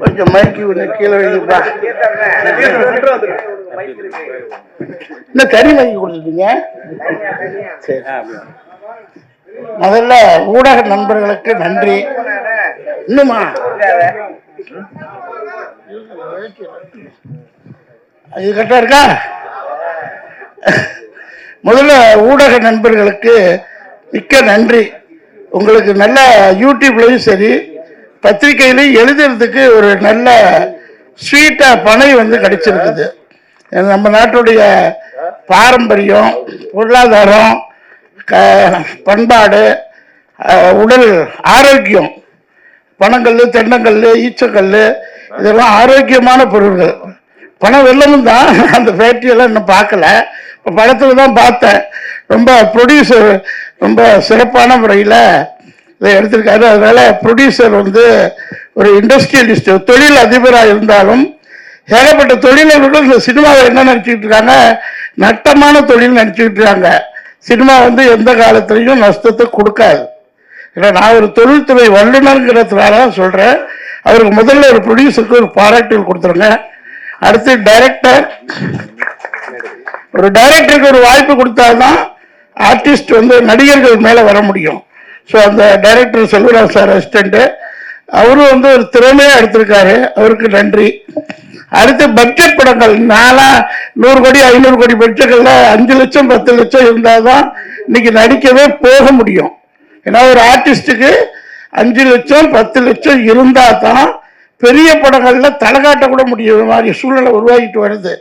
கொஞ்சம் மயக்கி கொஞ்சம் கீழே வைங்கப்பா என்ன தனி மயக்கி கொடுத்துட்டீங்க? சரி. முதல்ல ஊடக நண்பர்களுக்கு நன்றி. இன்னுமா? இது கரெக்டா இருக்கா? முதல்ல ஊடக நண்பர்களுக்கு மிக்க நன்றி. உங்களுக்கு நல்ல யூடியூப்லயும் சரி பத்திரிகையில எழுதுறதுக்கு ஒரு நல்ல ஸ்வீட்டா பனை வந்து கிடைச்சிருக்குது. நம்ம நாட்டுடைய பாரம்பரியம் பொருளாதாரம் க பண்பாடு உடல் ஆரோக்கியம் பனங்கல் தென்னங்கல் ஈச்சக்கல் இதெல்லாம் ஆரோக்கியமான பொருள்கள். பணம் வெள்ளமும் தான். அந்த ஃபேக்ட்ரியெல்லாம் இன்னும் பார்க்கல. இப்போ படத்தில் தான் பார்த்தேன். ரொம்ப ப்ரொடியூசர் ரொம்ப சிறப்பான முறையில் இதை எடுத்திருக்காரு. அதனால ப்ரொடியூசர் வந்து ஒரு இண்டஸ்ட்ரியலிஸ்ட் தொழில் அதிபராக இருந்தாலும் ஏகப்பட்ட தொழிலவர்கள் இந்த சினிமாவை என்ன நினச்சிக்கிட்டு இருக்காங்க? நட்டமான தொழில் நினச்சிக்கிட்டு இருக்காங்க. சினிமா வந்து எந்த காலத்துலையும் நஷ்டத்தை கொடுக்காது. ஏன்னா நான் ஒரு தொழில்துறை வல்லுநருங்கிறதுனால தான் சொல்கிறேன் அவருக்கு முதல்ல ஒரு ப்ரொடியூசருக்கு ஒரு பாராட்டுகள் கொடுத்துருங்க. அடுத்து டைரக்டர் ஒரு டைரக்டருக்கு ஒரு வாய்ப்பு கொடுத்தாதான் ஆர்டிஸ்ட் வந்து நடிகர்கள் மேலே வர முடியும். ஸோ அந்த டைரக்டர் செல்வராஜ் சார் அசிஸ்டண்ட்டு அவரும் வந்து ஒரு திறமையாக எடுத்திருக்காரு. அவருக்கு நன்றி. அடுத்து பட்ஜெட் படங்கள். நாலா நூறு கோடி ஐநூறு கோடி பட்ஜெட்டில் அஞ்சு லட்சம் பத்து லட்சம் இருந்தால் தான் இன்னைக்கு நடிக்கவே போக முடியும். ஏன்னா ஒரு ஆர்டிஸ்ட்டுக்கு அஞ்சு லட்சம் பத்து லட்சம் இருந்தால் தான் பெரிய படங்களில் தலை காட்ட கூட முடியும் மாதிரி சூழ்நிலை உருவாகிட்டு வருது.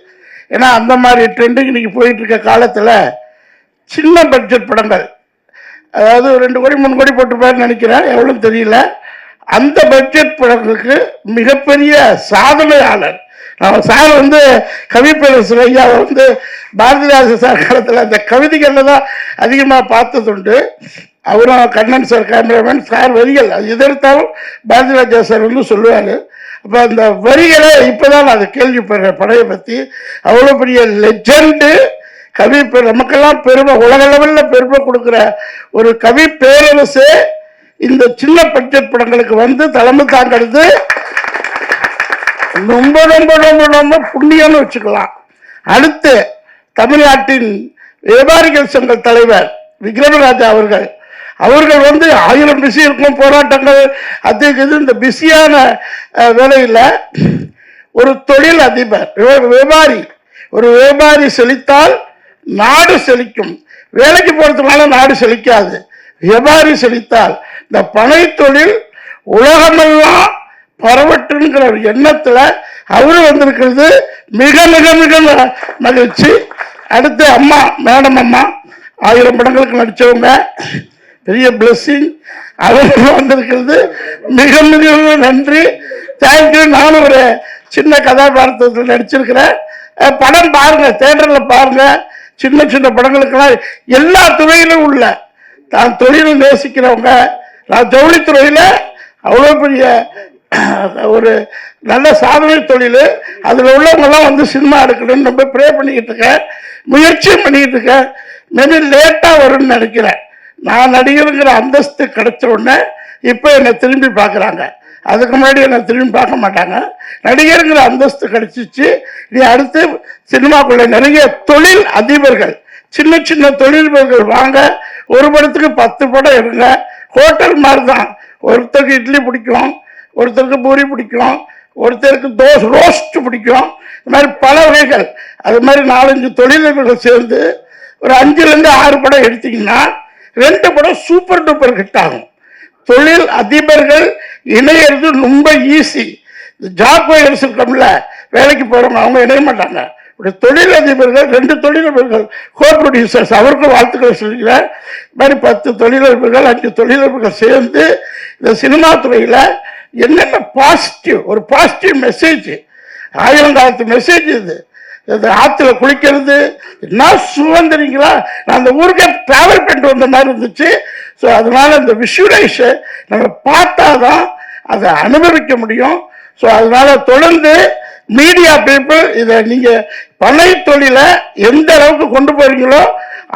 ஏன்னா அந்த மாதிரி ட்ரெண்டுக்கு இன்னைக்கு போயிட்டு இருக்க காலத்தில் சின்ன பட்ஜெட் படங்கள் அதாவது ஒரு ரெண்டு கோடி மூணு கோடி போட்டிருப்பாருன்னு நினைக்கிறேன் எவ்வளோ தெரியல. அந்த பட்ஜெட் படங்களுக்கு மிகப்பெரிய சாதனையாளர். நம்ம சார் வந்து கவிப்பேரசர் ஐயா வந்து பாரதிதாச சார் காலத்தில் அந்த கவிதைகளில் தான் அதிகமாக பார்த்ததுண்டு. அவரும் கண்ணன் சார் கேமராமேன் சார் வரிகள் அது எதிர்த்தாலும் பாரதிராஜா சார் வந்து சொல்லுவார். அப்போ அந்த வரிகளை இப்போதான் நான் அதை கேள்விப்படுறேன் படையை பற்றி அவ்வளோ பெரிய லெஜெண்டு கவி பெ- நமக்கெல்லாம் பெருமை உலகளவில் பெருமை கொடுக்குற ஒரு கவி பேரரசு இந்த சின்ன பட்ஜெட் படங்களுக்கு வந்து தலைமை தாங்கிறது ரொம்ப ரொம்ப ரொம்ப ரொம்ப புண்ணியம்னு வச்சுக்கலாம். அடுத்து தமிழ்நாட்டின் வியாபாரிகள் சங்க தலைவர் விக்ரமராஜா அவர்கள். அவர்கள் வந்து ஆயிரம் பிஸி இருக்கும் போராட்டங்கள் அது இது இந்த பிஸியான வேலையில் வேலையில ஒரு தொழில் அதிபர் வியாபாரி. ஒரு வியாபாரி செழித்தால் நாடு செழிக்கும். வேலைக்கு போகிறதுனால நாடு செழிக்காது. வியாபாரி செழித்தால் இந்த பனை தொழில் உலகமெல்லாம் பரவட்டுங்கிற ஒரு எண்ணத்தில் அவரு வந்திருக்கிறது. மிக மிக மிக மகிழ்ச்சி. அடுத்து அம்மா மேடம் அம்மா ஆயிரம் படங்களுக்கு நடித்தவங்க பெரிய பிளஸ்ஸிங் அவங்க வந்திருக்கிறது. மிக மிக நன்றி. தேங்க்யூ நானும் ஒரு சின்ன கதாபாத்திரத்தில் நடிச்சிருக்கிறேன். படம் பாருங்கள் தேட்டரில் பாருங்கள் சின்ன சின்ன படங்களுக்கெல்லாம் எல்லா துறையிலும் உள்ள. தான் தொழிலை நேசிக்கிறவங்க. நான் ஜவுளித்துறையில் அவ்வளோ பெரிய ஒரு நல்ல சாதனை தொழில். அதில் உள்ளவங்கெல்லாம் வந்து சினிமா எடுக்கணும்னு ரொம்ப ப்ரே பண்ணிக்கிட்டு இருக்கேன். முயற்சியும் பண்ணிக்கிட்டு இருக்கேன். மேபி லேட்டாக வரும்னு நினைக்கிறேன். நான் நடிகருங்கிற அந்தஸ்து கிடைச்ச உடனே இப்போ என்னை திரும்பி பார்க்குறாங்க. அதுக்கு முன்னாடி என்னை திரும்பி பார்க்க மாட்டாங்க. நடிகருங்கிற அந்தஸ்து கிடைச்சிச்சு. நீ அடுத்து சினிமாக்குள்ள நிறைய தொழில் அதிபர்கள். சின்ன சின்ன தொழிலதிபர்கள் வாங்க ஒரு படத்துக்கு பத்து படம் இருங்க ஹோட்டல் மாதிரி தான் ஒருத்தருக்கு இட்லி பிடிக்கும் ஒருத்தருக்கு பூரி பிடிக்கும் ஒருத்தருக்கு தோசை ரோஸ்ட் பிடிக்கும். இது மாதிரி பல வகைகள். அது மாதிரி நாலஞ்சு தொழிலதிபர்கள் சேர்ந்து ஒரு அஞ்சுலேருந்து ஆறு படம் எடுத்திங்கன்னா ரெண்டு படம் சூப்பர் டூப்பர் ஹிட் ஆகும். தொழில் அதிபர்கள் இணையிறது ரொம்ப ஈஸி ஜாப் ஒயர்ஸ் இருக்கோம்ல வேலைக்கு போகிறவங்க அவங்க இணைய மாட்டாங்க. இப்படி தொழில் அதிபர்கள் ரெண்டு தொழிலதிபர்கள் கோ ப்ரொடியூசர்ஸ் அவருக்கும் வாழ்த்துக்களை சொல்லிக்கிறேன் இது மாதிரி பத்து தொழிலதிபர்கள் அஞ்சு தொழிலதிபர்கள் சேர்ந்து இந்த சினிமா துறையில் என்னென்ன பாசிட்டிவ் ஒரு பாசிட்டிவ் மெசேஜ் ஆயிரம் காலத்து மெசேஜ் இது. இந்த ஆற்றுல குளிக்கிறது என்ன சுதந்திரிங்களா? நான் அந்த ஊருக்கே டிராவல் பண்ணிட்டு வந்த மாதிரி இருந்துச்சு. ஸோ அதனால இந்த விஷுவலைஸை நம்ம பார்த்தாதான் அதை அனுபவிக்க முடியும். ஸோ அதனால தொடர்ந்து மீடியா பீப்புள் இதை நீங்கள் பனை தொழிலை எந்த அளவுக்கு கொண்டு போறீங்களோ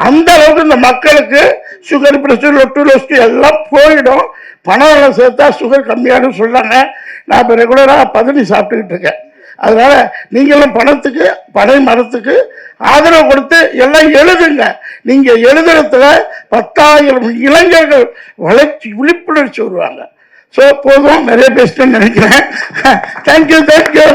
அந்த அளவுக்கு இந்த மக்களுக்கு சுகர் பிரஷர் லொட்டு லொஸ்ட்டு எல்லாம் போயிடும். பணம் எல்லாம் சேர்த்தா சுகர் கம்மியாகும் சொல்கிறாங்க நான் இப்போ ரெகுலராக பதனி சாப்பிட்டுக்கிட்டு இருக்கேன். அதனால் நீங்களும் பணத்துக்கு பனை மரத்துக்கு ஆதரவு கொடுத்து எல்லாம் எழுதுங்க. நீங்கள் எழுதுறதுல பத்தாயிரம் இளைஞர்கள் வளர்ச்சி விழிப்புணர்ச்சி வருவாங்க. ஸோ போதும் நிறைய பேசிட்டேன்னு நினைக்கிறேன். Thank you thank you